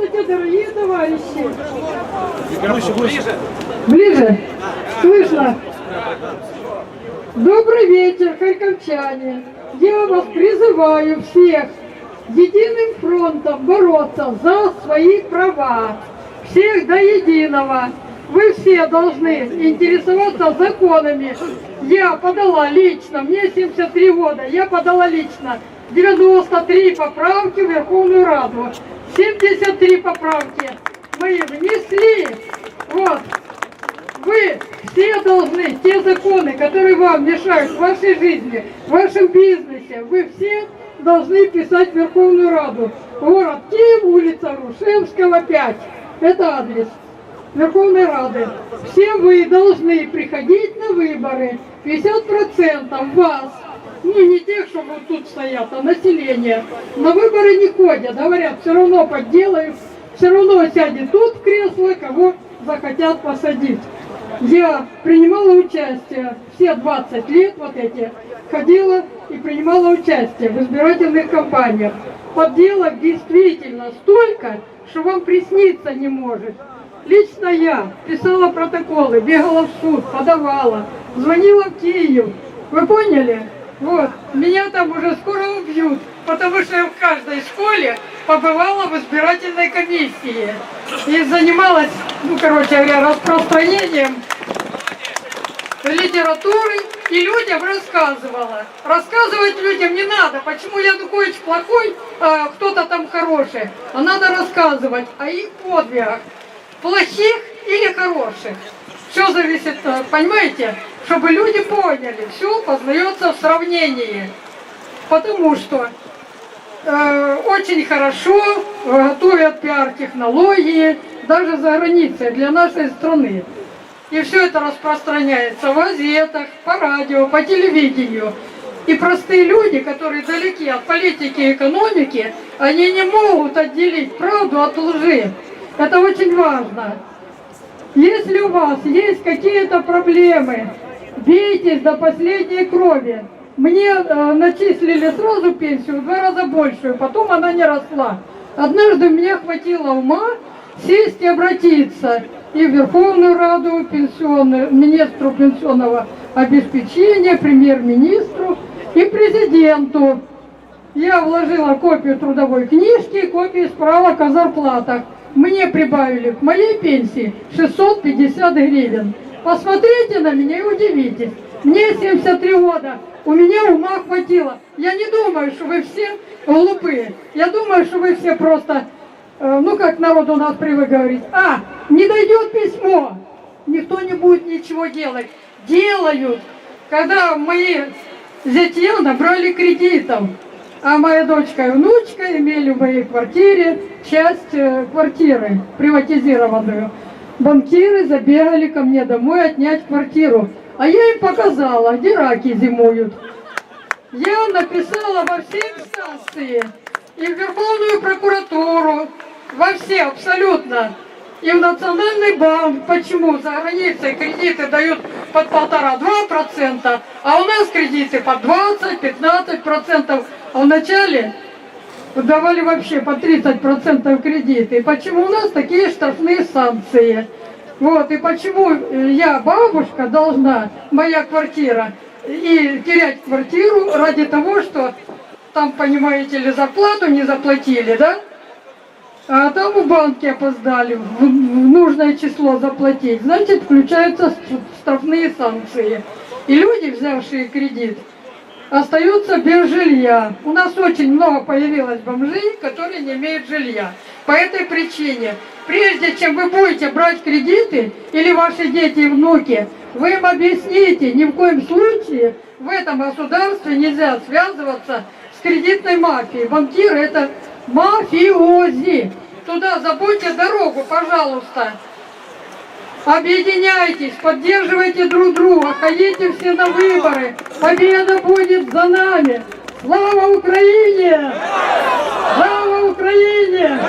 Здравствуйте, дорогие товарищи! Ближе? Слышно? Добрый вечер, харьковчане! Я вас призываю всех единым фронтом бороться за свои права. Всех до единого. Вы все должны интересоваться законами. Я подала лично, мне 73 года, я подала лично 93 поправки в Верховную Раду. 73 поправки мы внесли. Вот. Вы все должны, те законы, которые вам мешают в вашей жизни, в вашем бизнесе, вы все должны писать в Верховную Раду. Город Киев, улица Рушевского, 5. Это адрес Верховной Рады. Все вы должны приходить на выборы. 50% вас, ну не тех, что вот тут стоят, а население, на выборы не ходят. Говорят, все равно подделают, все равно сядет тут в кресло, кого захотят посадить. Я принимала участие все 20 лет, вот эти, ходила и принимала участие в избирательных кампаниях. Подделок действительно столько, что вам присниться не может. Лично я писала протоколы, бегала в суд, подавала, звонила в Киев. Вы поняли? Вот, меня там уже скоро убьют, потому что я в каждой школе побывала в избирательной комиссии и занималась, ну, короче говоря, распространением литературы и людям рассказывала. Рассказывать людям не надо, почему Янукович плохой, а кто-то там хороший. А надо рассказывать о их подвигах, плохих или хороших. Все зависит, э, понимаете, чтобы люди поняли, все познается в сравнении. Потому что э, очень хорошо готовят пиар-технологии даже за границей для нашей страны. И все это распространяется в газетах, по радио, по телевидению. И простые люди, которые далеки от политики и экономики, они не могут отделить правду от лжи. Это очень важно. Если у вас есть какие-то проблемы, бийтесь до последней крови. Мне э, начислили сразу пенсию в два раза большую, потом она не росла. Однажды мне хватило ума сесть и обратиться и в Верховную Раду, пенсионную, министру пенсионного обеспечения, премьер-министру и президенту. Я вложила копию трудовой книжки, копию справок о зарплатах. Мне прибавили к моей пенсии 650 гривен. Посмотрите на меня и удивитесь. Мне 73 года, у меня ума хватило. Я не думаю, что вы все глупые. Я думаю, что вы все просто, э, ну как народ у нас привык говорить, а, не дойдет письмо, никто не будет ничего делать. Делают. Когда мои зятья набрали кредитов, а моя дочка и внучка имели в моей квартире часть э, квартиры, приватизированную. Банкиры забегали ко мне домой отнять квартиру. А я им показала, где раки зимуют. Я написала во все инстанции, и в Верховную прокуратуру, во все абсолютно, и в Национальный банк. Почему? За границей кредиты дают под полтора-два процента, а у нас кредиты по 20-15 процентов. А вначале давали вообще по 30 процентов кредиты. И почему у нас такие штрафные санкции? Вот, и почему э, я, бабушка, должна, моя квартира, и терять квартиру ради того, что там, понимаете ли, зарплату не заплатили, да? А там в банке опоздали, в нужное число заплатить. Значит, включаются штрафные санкции. И люди, взявшие кредит, остаются без жилья. У нас очень много появилось бомжей, которые не имеют жилья. По этой причине, прежде чем вы будете брать кредиты, или ваши дети и внуки, вы им объясните, ни в коем случае в этом государстве нельзя связываться с кредитной мафией. Банкиры это мафиози. Туда забудьте дорогу, пожалуйста. Объединяйтесь, поддерживайте друг друга, ходите все на выборы. Победа будет за нами. Слава Украине! Слава Украине!